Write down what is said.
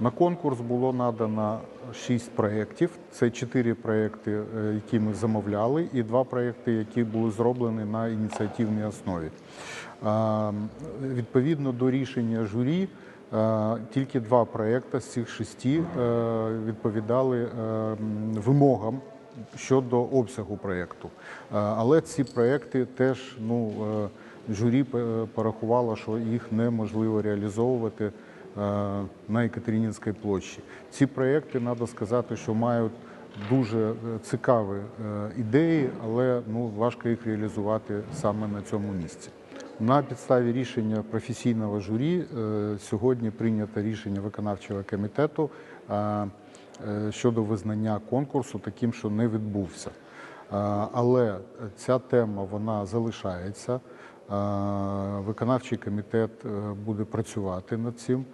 На конкурс було надано 6 проєктів. Це 4 проєкти, е, які ми замовляли, і 2 проєкти, які були зроблені на ініціативній основі. Відповідно до рішення журі, е, тільки два проєкти з цих шести е, відповідали вимогам щодо обсягу проєкту. Але ці проєкти теж ну, журі порахувало, що їх неможливо реалізовувати на Екатеринінській площі. Ці проєкти, треба сказати, що мають дуже е, цікаві е, ідеї, але ну, важко їх реалізувати саме на цьому місці. На підставі рішення професійного журі е, сьогодні прийнято рішення виконавчого комітету е, е, щодо визнання конкурсу таким, що не відбувся. Е, Але ця тема вона залишається. Виконавчий комітет е, буде працювати над цим.